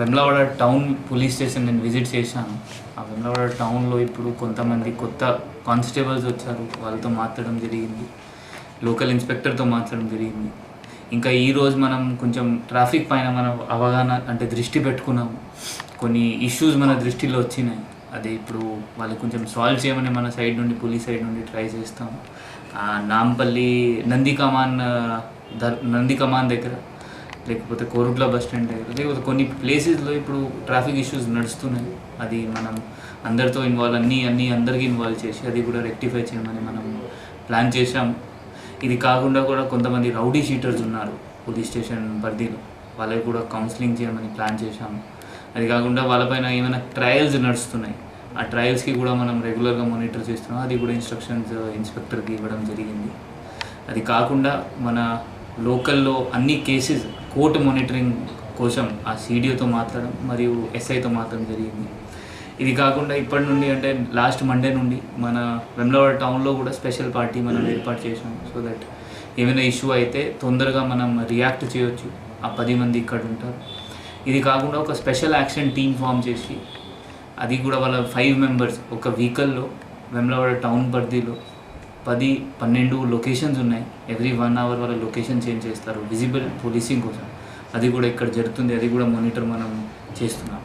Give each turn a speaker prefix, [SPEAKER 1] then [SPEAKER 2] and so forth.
[SPEAKER 1] Vemulawada town police station నేను visit చేశాను. ఆ వెమ్లవాడ టౌన్లో ఇప్పుడు కొంతమంది కొత్త కానిస్టేబుల్స్ వచ్చారు. వాళ్ళతో మాట్లాడడం జరిగింది. లోకల్ ఇన్స్పెక్టర్తో మాట్లాడడం జరిగింది. ఇంకా ఈరోజు మనం కొంచెం ట్రాఫిక్ పైన మనం అవగాహన అంటే దృష్టి పెట్టుకున్నాము. కొన్ని ఇష్యూస్ మన దృష్టిలో వచ్చినాయి. అది ఇప్పుడు వాళ్ళు కొంచెం సాల్వ్ చేయమని మన సైడ్ నుండి పోలీస్ సైడ్ నుండి ట్రై చేస్తాం నాంపల్లి నంది కమాన్ ఆ, నంది కమాన్ దగ్గర లేకపోతే కోరుట్ల బస్ స్టాండ్ దగ్గర. లేకపోతే కొన్ని ప్లేసెస్లో ఇప్పుడు ట్రాఫిక్ ఇష్యూస్ నడుస్తున్నాయి. అది మనం అందరితో ఇన్వాల్వ్ అన్నీ అన్నీ అందరికీ ఇన్వాల్వ్ చేసి అది కూడా రెక్టిఫై చేయమని మనం ప్లాన్ చేశాము ఇది కాకుండా కూడా కొంతమంది రౌడీ షీటర్స్ ఉన్నారు పోలీస్ స్టేషన్ పరిధిలో. వాళ్ళకి కూడా కౌన్సిలింగ్ చేయమని ప్లాన్ చేశాము అది కాకుండా వాళ్ళపైన ఏమైనా ట్రయల్స్ నడుస్తున్నాయి. ఆ ట్రయల్స్కి కూడా మనం రెగ్యులర్గా మానిటర్ చేస్తున్నాం. అది కూడా ఇన్స్ట్రక్షన్స్ ఇన్స్పెక్టర్కి uh, ఇవ్వడం జరిగింది. అది కాకుండా మన లోకల్లో అన్ని కేసెస్ కోర్టు మానిటరింగ్ కోసం ఆ సీడీఓతో మాట్లాడడం మరియు ఎస్ఐతో మాట్లాడడం జరిగింది. ఇది కాకుండా ఇప్పటి నుండి అంటే లాస్ట్ మండే నుండి మన వెమ్లవాడ టౌన్లో కూడా స్పెషల్ పార్టీ మనం ఏర్పాటు చేసాం సో దట్ ఏమైనా ఇష్యూ అయితే తొందరగా మనం రియాక్ట్ చేయొచ్చు. ఆ పది మంది ఇక్కడ ఉంటారు. ఇది కాకుండా ఒక స్పెషల్ యాక్షన్ టీమ్ ఫామ్ చేసి అది కూడా వాళ్ళ ఫైవ్ మెంబర్స్ ఒక వెహికల్లో వెమ్లవాడ టౌన్ పరిధిలో పది పన్నెండు లొకేషన్స్ ఉన్నాయి. ఎవ్రీ వన్ అవర్ వాళ్ళ లొకేషన్ చేంజ్ చేస్తారు. విజిబుల్ పోలీసింగ్ కోసం. అది కూడా ఇక్కడ జరుగుతుంది. అది కూడా మానిటర్ మనం చేస్తున్నాం.